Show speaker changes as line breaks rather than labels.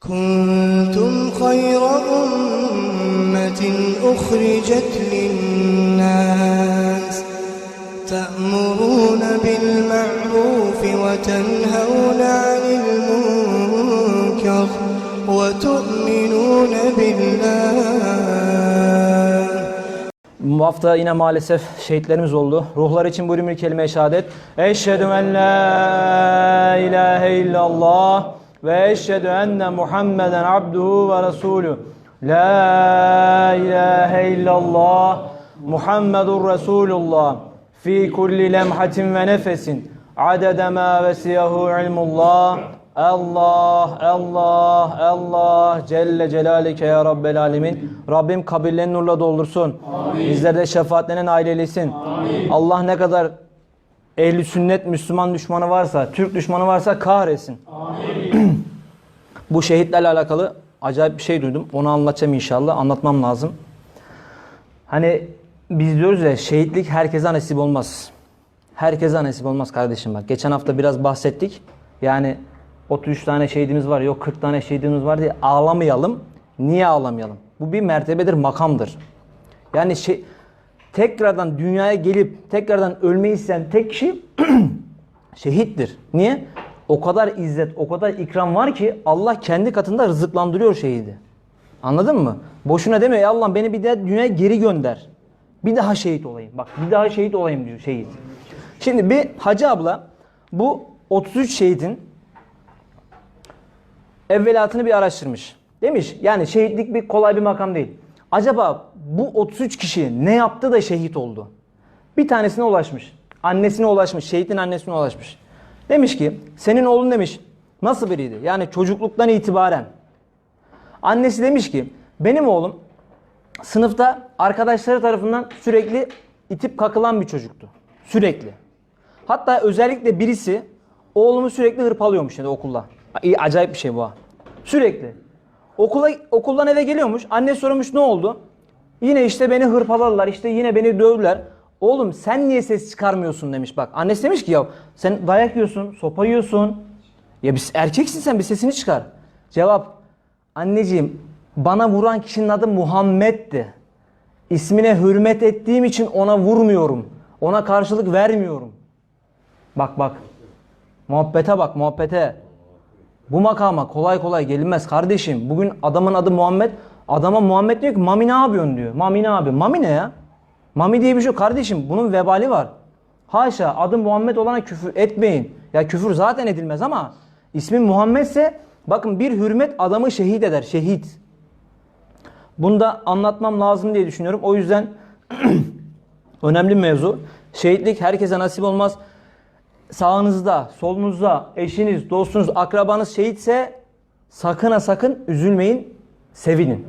كنتم خير أمة أخرجت للناس تأمرون بالمعروف وتنهون عن المنكر وتؤمنون بالله
Bu hafta yine maalesef şehitlerimiz oldu. Ruhlar için buyurun bir kelime-i şehadet. Eşhedü en la ilahe illallah ve eşhedü enne Muhammeden abduhu ve resulü. La ilahe illallah Muhammedur Resulullah fi kulli lemhatin ve nefesin adede ma vesiyahu ilmullah Allah, Allah, Allah Celle Celalike ya Rabbel Alemin. Rabbim kabirlerini nurla doldursun. Bizleri de şefaatlerine nail eylesin. Allah ne kadar ehli sünnet Müslüman düşmanı varsa, Türk düşmanı varsa kahretsin. Bu şehitlerle alakalı acayip bir şey duydum. Onu anlatacağım inşallah. Anlatmam lazım. Hani biz diyoruz ya şehitlik herkese nasip olmaz. Herkese nasip olmaz kardeşim bak. Geçen hafta biraz bahsettik. Yani 33 tane şehidimiz var, yok 40 tane şehidimiz var diye ağlamayalım. Niye ağlamayalım? Bu bir mertebedir, makamdır. Yani şey, tekrardan dünyaya gelip tekrardan ölmeyi isteyen tek kişi şehittir. Niye? O kadar izzet, o kadar ikram var ki Allah kendi katında rızıklandırıyor şehidi. Anladın mı? Boşuna demiyor ya Allah beni bir daha dünyaya geri gönder. Bir daha şehit olayım. Bak bir daha şehit olayım diyor şehit. Şimdi bir hacı abla bu 33 şehidin evvelatını bir araştırmış. Demiş yani şehitlik bir kolay bir makam değil. Acaba bu 33 kişi ne yaptı da şehit oldu? Bir tanesine ulaşmış. Annesine ulaşmış. Şehitin annesine ulaşmış. Demiş ki senin oğlun demiş nasıl biriydi? Yani çocukluktan itibaren. Annesi demiş ki benim oğlum sınıfta arkadaşları tarafından sürekli itip kakılan bir çocuktu. Sürekli. Hatta özellikle birisi oğlumu sürekli hırpalıyormuş yani okulda. Acayip bir şey bu ha. Sürekli. Okula, okuldan eve geliyormuş. Anne sormuş ne oldu? Yine işte beni hırpaladılar. işte yine beni dövdüler. Oğlum sen niye ses çıkarmıyorsun demiş bak. Annesi demiş ki ya sen dayak yiyorsun, sopa yiyorsun. Ya biz erkeksin sen bir sesini çıkar. Cevap. Anneciğim bana vuran kişinin adı Muhammed'di. İsmine hürmet ettiğim için ona vurmuyorum. Ona karşılık vermiyorum. Bak bak. Muhabbete bak muhabbete. Bu makama kolay kolay gelinmez kardeşim. Bugün adamın adı Muhammed. Adama Muhammed diyor ki Mami ne yapıyorsun diyor. Mami ne abi? Mami ne ya? Mami diye bir şey yok kardeşim. Bunun vebali var. Haşa adı Muhammed olana küfür etmeyin. Ya küfür zaten edilmez ama ismin Muhammedse bakın bir hürmet adamı şehit eder. Şehit. Bunu da anlatmam lazım diye düşünüyorum. O yüzden önemli mevzu. Şehitlik herkese nasip olmaz. Sağınızda, solunuzda eşiniz, dostunuz, akrabanız şehitse sakın ha sakın üzülmeyin, sevinin.